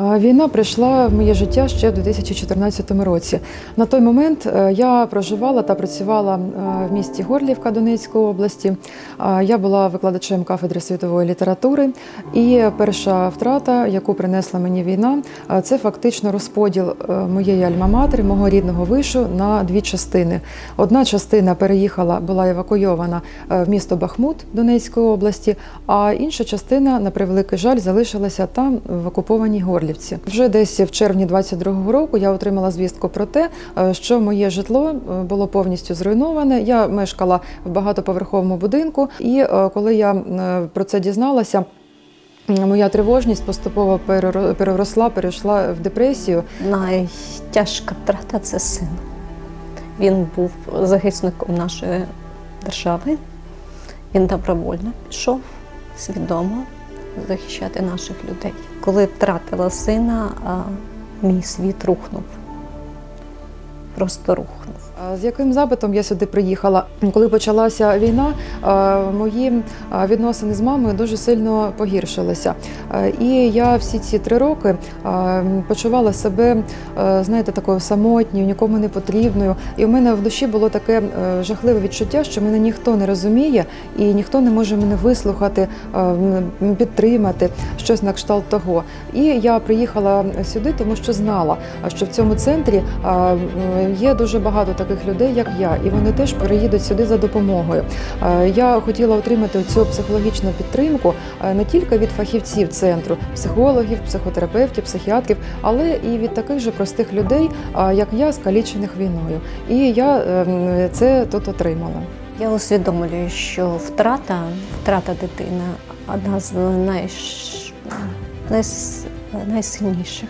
Війна прийшла в моє життя ще в 2014 році. На той момент е, я проживала та працювала е, в місті Горлівка Донецької області. Я була викладачем кафедри світової літератури. І перша втрата, яку принесла мені війна, е, це фактично розподіл моєї альма-матери, мого рідного вишу на дві частини. Одна частина переїхала, була евакуйована в місто Бахмут Донецької області, а інша частина, на превеликий жаль, залишилася там в окупованій Горлівці. Вже десь в червні 22-го року я отримала звістку про те, е, що моє житло е, було повністю зруйноване. Я мешкала в багатоповерховому будинку, і е, коли я про це дізналася. Моя тривожність поступово переросла, перейшла в депресію. Найтяжка втрата це син. Він був захисником нашої держави. Він добровольно пішов свідомо захищати наших людей. Коли втратила сина, мій світ рухнув. Просто рухнув. З яким запитом я сюди приїхала? Коли почалася війна, мої відносини з мамою дуже сильно погіршилися. І я всі ці три роки почувала себе, знаєте, такою самотньою, нікому не потрібною. І в мене в душі було таке е, жахливе відчуття, що мене ніхто не розуміє і ніхто не може мене вислухати, підтримати, щось на кшталт того. І я приїхала сюди, тому що знала, що в цьому центрі є дуже багато таких людей, як я, і вони теж переїдуть сюди за допомогою. Е, Я хотіла отримати цю психологічну підтримку е, не тільки від фахівців центру, психологів, психотерапевтів, психіатрів, але і від таких же простих людей, е, як я, скалічених війною. І я е, це тут отримала. Я усвідомлюю, що втрата, втрата дитини одна з найш... найс... найсильніших,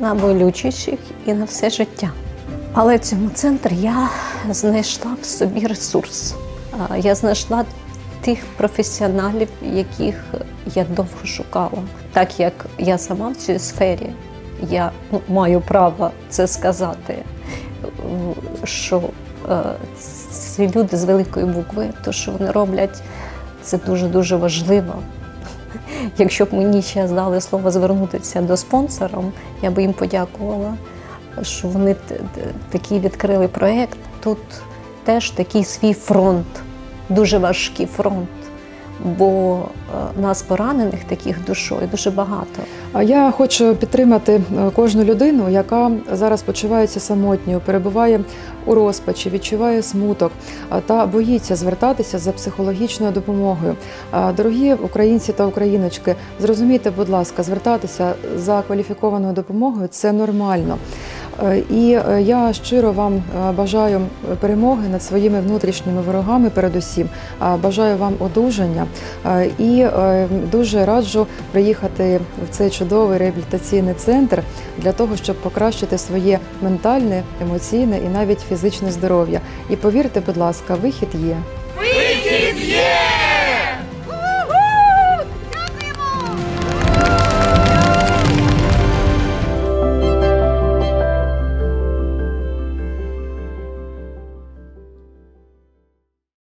а, найболючіших і на все життя. Але в цьому центрі я знайшла в собі ресурс. Я знайшла тих професіоналів, яких я довго шукала. Так як я сама в цій сфері, я ну, маю право це сказати що е, ці люди з великої букви, то що вони роблять, це дуже-дуже важливо. Якщо б мені ще здали слово звернутися до спонсором, я би їм подякувала, що вони такий відкрили проєкт. Тут теж такий свій фронт, дуже важкий фронт, бо е, нас поранених таких душою дуже багато. А я хочу підтримати е, кожну людину, яка зараз почувається самотньою, перебуває у розпачі, відчуває смуток та боїться звертатися за психологічною допомогою. Дорогі українці та україночки, зрозумійте, будь ласка, звертатися за кваліфікованою допомогою це нормально. Е, І е, я щиро вам е, бажаю перемоги над своїми внутрішніми ворогами, передусім. Бажаю вам одужання і дуже раджу приїхати в цей чудовий реабілітаційний центр для того, щоб покращити своє ментальне, емоційне і навіть фізичне здоров'я. І повірте, будь ласка, вихід є. Вихід є!